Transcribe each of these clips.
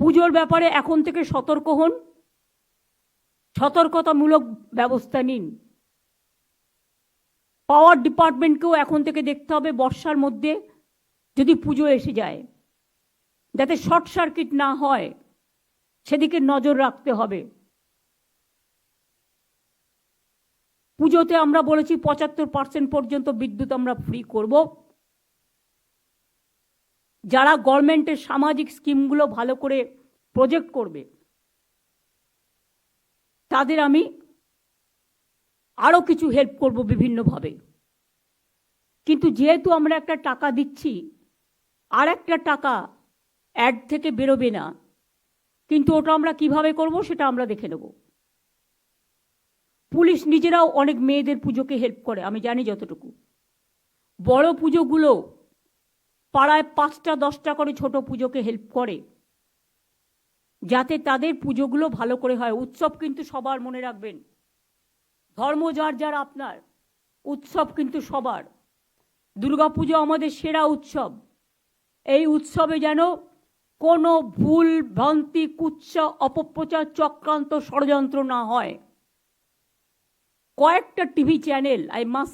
পুজোর ব্যাপারে এখন থেকে সতর্ক হন। সতর্কতামূলক ব্যবস্থা নিন। পাওয়ার ডিপার্টমেন্টকেও এখন থেকে দেখতে হবে বর্ষার মধ্যে, যদি পুজো এসে যায়। যাতে শর্ট সার্কিট না হয়, সেদিকে নজর রাখতে হবে। পুজোতে আমরা বলেছি পঁচাত্তর পার্সেন্ট পর্যন্ত বিদ্যুৎ আমরা ফ্রি করব। যারা গভর্নমেন্টের সামাজিক স্কিমগুলো ভালো করে প্রজেক্ট করবে, তাদের আমি আরও কিছু হেল্প করব বিভিন্নভাবে। কিন্তু যেহেতু আমরা একটা টাকা দিচ্ছি, আর একটা টাকা অ্যাড থেকে বেরোবে না, কিন্তু ওটা আমরা কীভাবে করব সেটা আমরা দেখে নেব। পুলিশ নিজেরাও অনেক মেয়েদের পুজোকে হেল্প করে, আমি জানি যতটুকু। বড় পুজোগুলো পাড়ায় পাঁচটা, দশটা করে ছোট পুজোকে হেল্প করে। যাতে তাদের পুজোগুলো ভালো করে হয়। উৎসব কিন্তু সবার মনে রাখবেন। ধর্ম যার যার আপনার, উৎসব কিন্তু সবার। দুর্গাপুজো আমাদের সেরা উৎসব। এই উৎসবে যেন কোনো ভুল, ভ্রান্তি কুচ্ছা অপপ্রচার, চক্রান্ত, ষড়যন্ত্র না হয়। কয়েকটা টিভি চ্যানেল, আই মাস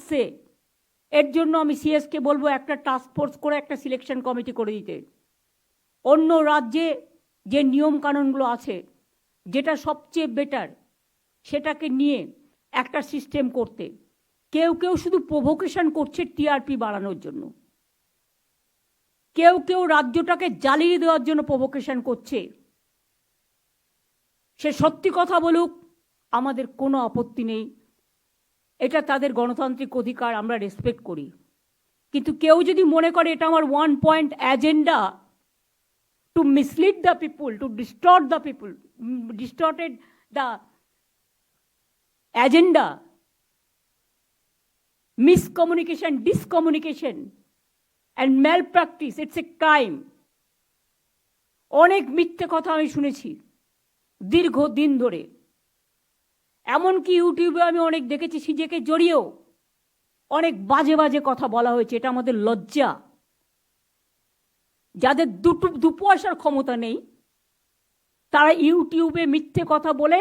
এর জন্য আমি সিএসকে বলব একটা টাস্ক ফোর্স করে একটা সিলেকশন কমিটি করে দিতে। অন্য রাজ্যে যে নিয়ম কানুনগুলো আছে, যেটা সবচেয়ে বেটার সেটাকে নিয়ে একটা সিস্টেম করতে। কেউ কেউ শুধু প্রভোকেশন করছে টিআরপি বাড়ানোর জন্য। কেউ কেউ রাজ্যটাকে জ্বালিয়ে দেওয়ার জন্য প্রভোকেশন করছে। সে সত্যি কথা বলুক, আমাদের কোনো আপত্তি নেই। এটা তাদের গণতান্ত্রিক অধিকার, আমরা রেসপেক্ট করি। কিন্তু কেউ যদি মনে করে এটা আমার one point agenda to mislead the people to distort the people distorted the agenda miscommunication discommunication and malpractice it's a crime অনেক মিথ্যে কথা আমি শুনেছি দীর্ঘ দিন ধরে। এমনকি ইউটিউবে আমি অনেক দেখেছি সিজেকে জড়িয়েও অনেক বাজে বাজে কথা বলা হয়েছে, এটা আমাদের লজ্জা। যাদের দুটো দু পয়সার ক্ষমতা নেই, তারা ইউটিউবে মিথ্যে কথা বলে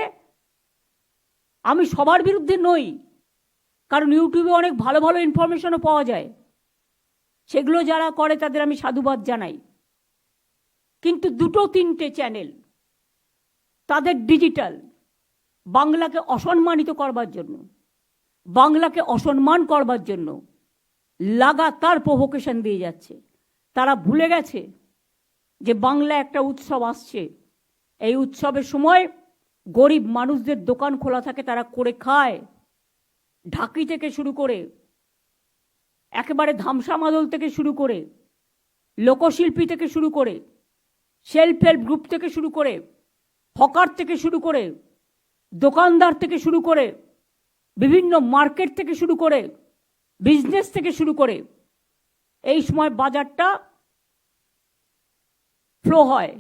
আমি সবার বিরুদ্ধে নই, কারণ ইউটিউবে অনেক ভালো ভালো ইনফরমেশনও পাওয়া যায়। সেগুলো যারা করে তাদের আমি সাধুবাদ জানাই। কিন্তু দুটো তিনটে চ্যানেল তাদের ডিজিটাল বাংলাকে অসম্মানিত করবার জন্য, বাংলাকে অসম্মান করবার জন্য লাগাতার প্রভোকেশন দিয়ে যাচ্ছে। তারা ভুলে গেছে যে বাংলা একটা উৎসব আসছে। এই উৎসবের সময় গরিব মানুষদের দোকান খোলা থাকে, তারা করে খায়। ঢাকি থেকে শুরু করে, একেবারে ধামসা মাদল থেকে শুরু করে, লোকশিল্পী থেকে শুরু করে, সেলফ হেল্প গ্রুপ থেকে শুরু করে, হকার থেকে শুরু করে দোকানদার থেকে শুরু করে, বিভিন্ন মার্কেট থেকে শুরু করে, বিজনেস থেকে শুরু করে, এই সময় বাজারটা ফ্লো হয়।